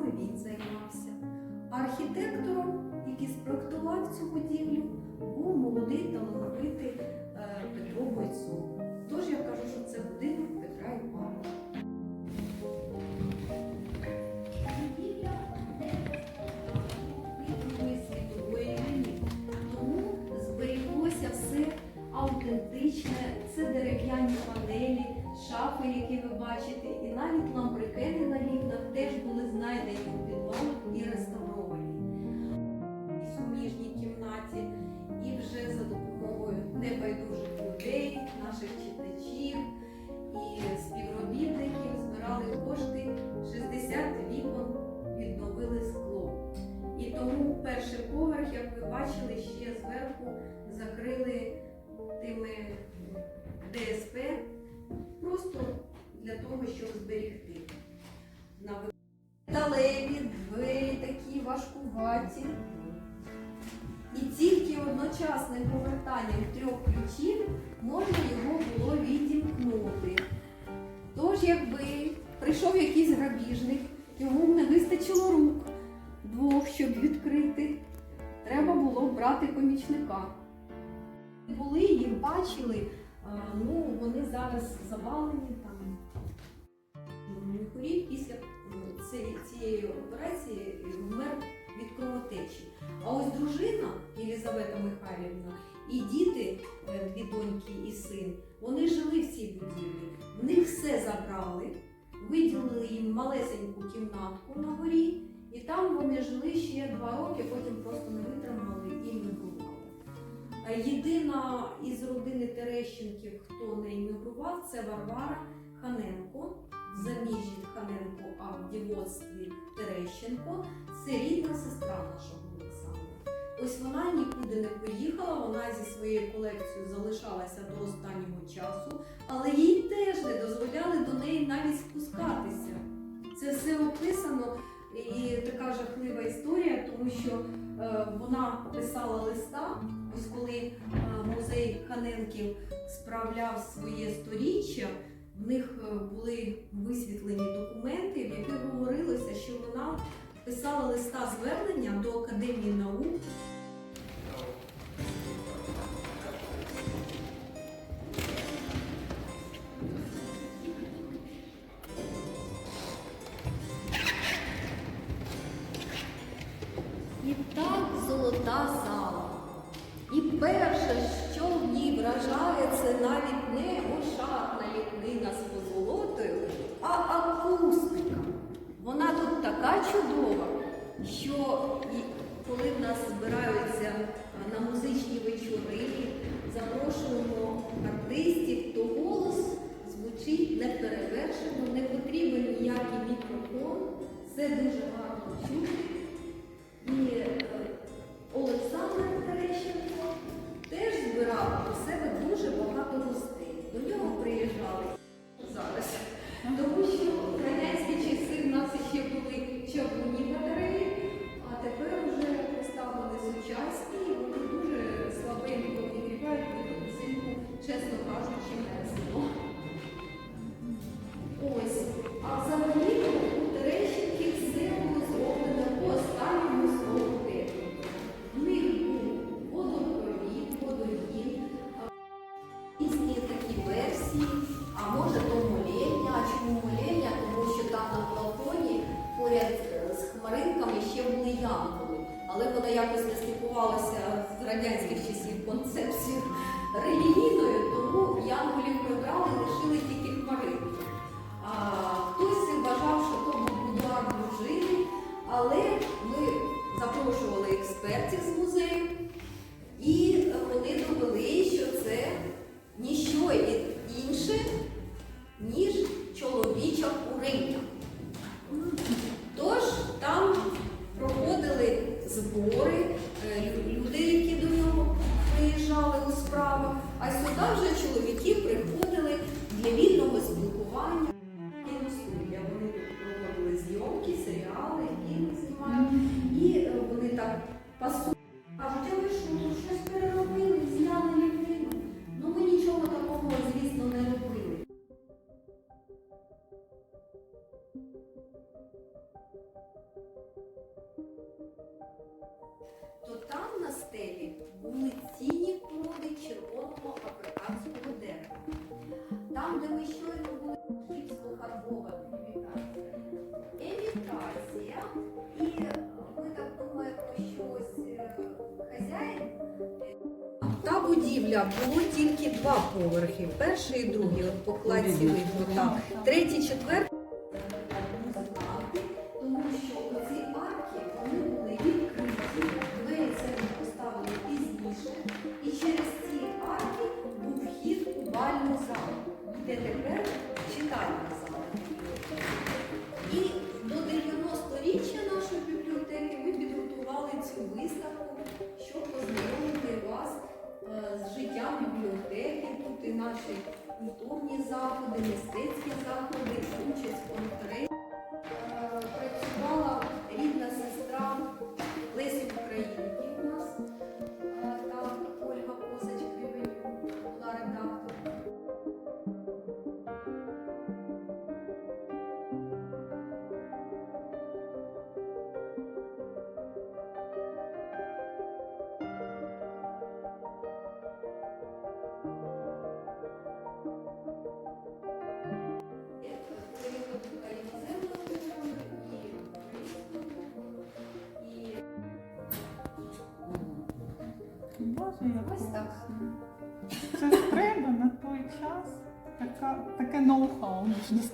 саме він займався. Архітектором, який спроектував цю будівлю, був молодий талановитий е, Петро Бойцов. Тож я кажу, що це будинок Петра Івановича. Це дерев'яні панелі, шафи, які ви бачите, і навіть ламбрики знайдені у і реставровані. І суміжній кімнаті, і вже за допомогою небайдужих людей, наших читачів і співробітників збирали кошти 60 вікон відновили скло. І тому перший поверх, як ви бачили, ще зверху закрили тими ДСП просто для того, щоб зберегти. Металеві двері такі важкуваті. І тільки одночасним повертанням трьох ключів можна його було відімкнути. Тож, якби прийшов якийсь грабіжник, йому не вистачило рук двох, щоб відкрити. Треба було брати помічника. Були їх бачили, ну вони зараз завалені там. Міхурі після м, цієї, операції вмер від кровотечі. А ось дружина Єлізавета Михайлівна і діти, е, дві доньки і син, вони жили в цій будівлі. В них все забрали, виділили їм малесеньку кімнатку на горі, і там вони жили ще два роки, потім просто не витримали і мігрували. Е, Єдина із родини Терещенків, хто не іммігрував, це Варвара Ханенко, заміжжі Ханенко, а в дівоцтві Терещенко. Це рідна сестра нашого Олександра. Ось вона нікуди не поїхала, вона зі своєю колекцією залишалася до останнього часу, але їй теж не дозволяли до неї навіть спускатися. Це все описано і така жахлива історія, тому що е, вона писала листа, ось коли е, музей Ханенків справляв своє сторіччя, в них е, були висвітлені документи, в яких говорилося, що вона писала листа звернення до Академії наук. І так золота зала. І перше, що в ній вражає, це навіть не ошатна ліпнина з позолотою, а акустика. Вона тут така чудова, що коли в нас збираються на музичні вечори, запрошуємо артистів, то голос звучить неперевершено, не потрібен ніякий мікрофон. Все дуже гарно чути. І е, Олександр Терещенко теж збирав у себе дуже багато гостей. До нього приїжджали радянських часів концепцією релігійною, тому янголів прибрали, лишили тільки хмаринки. А, хтось вважав, що то був будуар дружини, але ми запрошували експертів з музею, і вони довели, що це ніщо інше, ніж чоловіча куриння. Тож там проходили збори, е, люди, сюди вже чоловіки приходили для вільного спілкування. Кіностудія. Вони тут проводили зйомки, серіали, фільми знімають. І е, вони так пасують Та будівля було тільки два поверхи. Перший і другий, от по кладці видно. Третій, четвертий наші культурні заходи, мистецькі заходи, участь у така, таке ноу-хау, можна сказати.